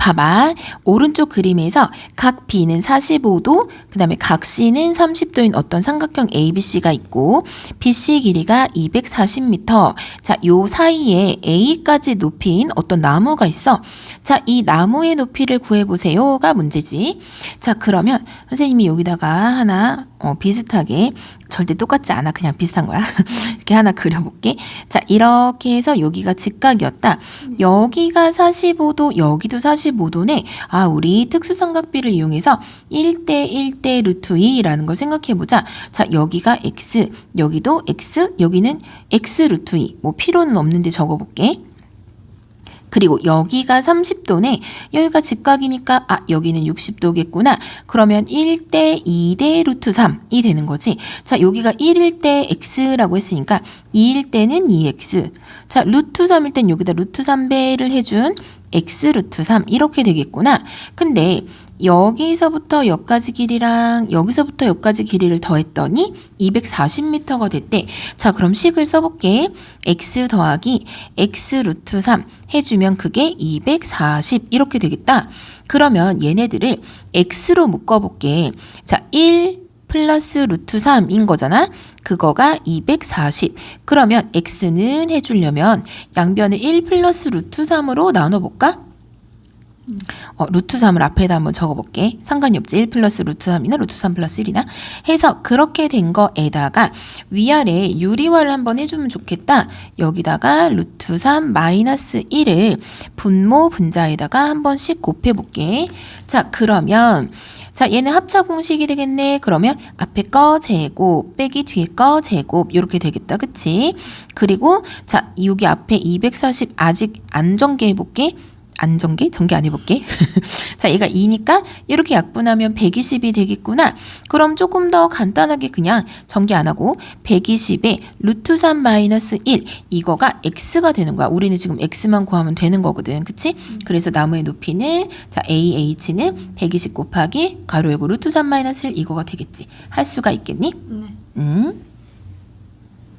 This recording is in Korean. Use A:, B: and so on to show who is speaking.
A: 봐봐. 오른쪽 그림에서 각 B는 45도, 그 다음에 각 C는 30도인 어떤 삼각형 ABC가 있고, BC 길이가 240m. 자, 요 사이에 A까지 높이인 어떤 나무가 있어. 자, 이 나무의 높이를 구해보세요가 문제지. 자, 그러면 선생님이 여기다가 하나, 어, 비슷하게, 절대 똑같지 않아. 그냥 비슷한 거야. 이렇게 하나 그려볼게. 자, 이렇게 해서 여기가 직각이었다. 여기가 45도, 여기도 45도네. 아, 우리 특수삼각비를 이용해서 1대 1대 루트 2라는 걸 생각해보자. 자, 여기가 x, 여기도 x, 여기는 x 루트 2. 뭐 필요는 없는데 적어볼게. 그리고 여기가 30도네. 여기가 직각이니까 아 여기는 60도겠구나. 그러면 1대 2대 루트 3이 되는 거지. 자 여기가 1일 때 x라고 했으니까 2일 때는 2x. 자 루트 3일 땐 여기다 루트 3배를 해준 x 루트 3 이렇게 되겠구나. 근데 여기서부터 여기까지 길이랑 여기서부터 여기까지 길이를 더했더니 240m가 됐대. 자, 그럼 식을 써볼게. x 더하기 x 루트 3 해주면 그게 240 이렇게 되겠다. 그러면 얘네들을 x로 묶어볼게. 자, 1 플러스 루트 3인 거잖아. 그거가 240. 그러면 x는 해주려면 양변을 1 플러스 루트 3으로 나눠볼까? 어, 루트 3을 앞에다 한번 적어볼게. 상관이 없지. 1 플러스 루트 3이나 루트 3 플러스 1이나. 해서 그렇게 된 거에다가 위아래 유리화를 한번 해주면 좋겠다. 여기다가 루트 3 마이너스 1을 분모 분자에다가 한 번씩 곱해볼게. 자, 그러면 자, 얘는 합차 공식이 되겠네. 그러면 앞에 거 제곱 빼기 뒤에 거 제곱 이렇게 되겠다. 그치? 그리고 자, 여기 앞에 240 아직 안 전개해 볼게. 안 전개? 전개 안 해볼게. 자, 얘가 2니까 이렇게 약분하면 120이 되겠구나. 그럼 조금 더 간단하게 그냥 전개 안 하고 120에 루트 3 마이너스 1 이거가 x가 되는 거야. 우리는 지금 x만 구하면 되는 거거든. 그치? 그래서 나무의 높이는 자, ah는 120 곱하기 가로 열고 루트 3 마이너스 1 이거가 되겠지. 할 수가 있겠니?
B: 네.
A: 음.